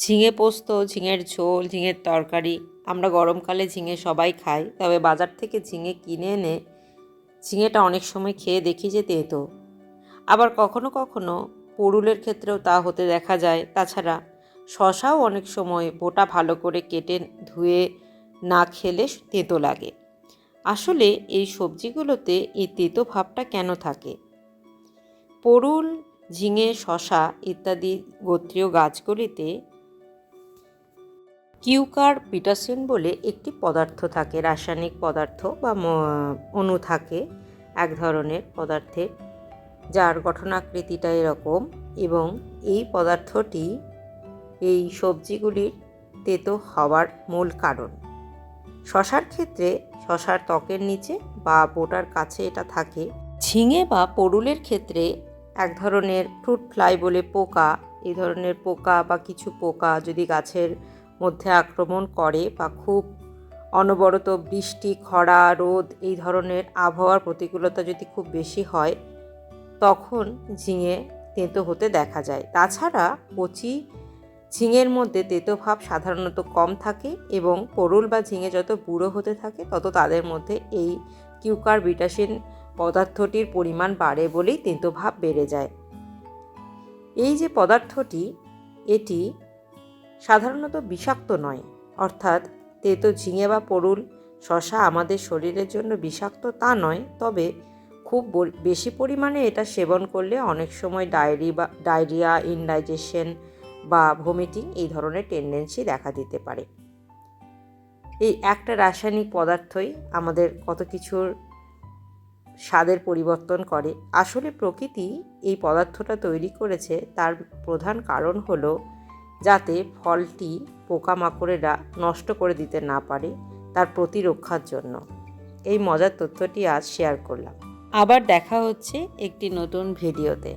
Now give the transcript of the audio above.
ঝিঙে পোস্ত, ঝিঙের ঝোল, ঝিঙের তরকারি। আমরা গরমকালে ঝিঙে সবাই খাই, তবে বাজার থেকে ঝিঙে কিনে এনে ঝিঙেটা অনেক সময় খেয়ে দেখি যে তেতো। আবার কখনো কখনো পুরুলের ক্ষেত্রেও তা হতে দেখা যায়। তাছাড়া শশাও অনেক সময় বোটা ভালো করে কেটে ধুয়ে না খেলে তেতো লাগে। আসলে এই সবজিগুলোতে এই তেতো ভাবটা কেন থাকে? পরুল, ঝিঙে, শশা ইত্যাদি গোত্রীয় গাছগুলিতে কিউকার পিটাসিন বলে একটি পদার্থ থাকে, রাসায়নিক পদার্থ বা অণু থাকে এক ধরনের পদার্থের, যার গঠনাকৃতিটা এরকম এবং এই পদার্থটি এই সবজিগুলির তেতো হওয়ার মূল কারণ। শশার ক্ষেত্রে শশার ত্বকের নিচে বা বোটার কাছে এটা থাকে। ঝিঙে বা পরুলের ক্ষেত্রে এক ধরনের ফ্রুট ফ্লাই বলে পোকা এই ধরনের পোকা বা কিছু পোকা যদি গাছের মধ্যে আক্রমণ করে বা খুব অনবরত বৃষ্টি, খরা, রোদ এই ধরনের আবহাওয়ার প্রতিকূলতা যদি খুব বেশি হয়, তখন ঝিঙে তেঁতো হতে দেখা যায়। তাছাড়া কচি ঝিঙের মধ্যে তেতো ভাব সাধারণত কম থাকে এবং পরুল বা ঝিঙে যত বুড়ো হতে থাকে, তত তাদের মধ্যে এই কিউকার বিটাসিন পদার্থটির পরিমাণ বাড়ে বলেই তেতো ভাব বেড়ে যায়। এই যে পদার্থটি, এটি সাধারণত বিষাক্ত নয়। অর্থাৎ তেতো ঝিঙে বা পরুল, শশা আমাদের শরীরের জন্য বিষাক্ত তা নয়, তবে খুব বেশি পরিমাণে এটা সেবন করলে অনেক সময় ডায়রি বা, ডায়রিয়া, ইনডাইজেশন বা ভমিটিং এই ধরনের টেন্ডেন্সি দেখা দিতে পারে। এই একটা রাসায়নিক পদার্থই আমাদের কত কিছুর স্বাদের পরিবর্তন করে। আসলে প্রকৃতি এই পদার্থটা তৈরি করেছে, তার প্রধান কারণ হলো যাতে ফলটি পোকামাকড়েরা নষ্ট করে দিতে না পারে তার প্রতিরক্ষার জন্য। এই মজার তথ্যটি আজ শেয়ার করলাম। আবার দেখা হচ্ছে একটি নতুন ভিডিওতে।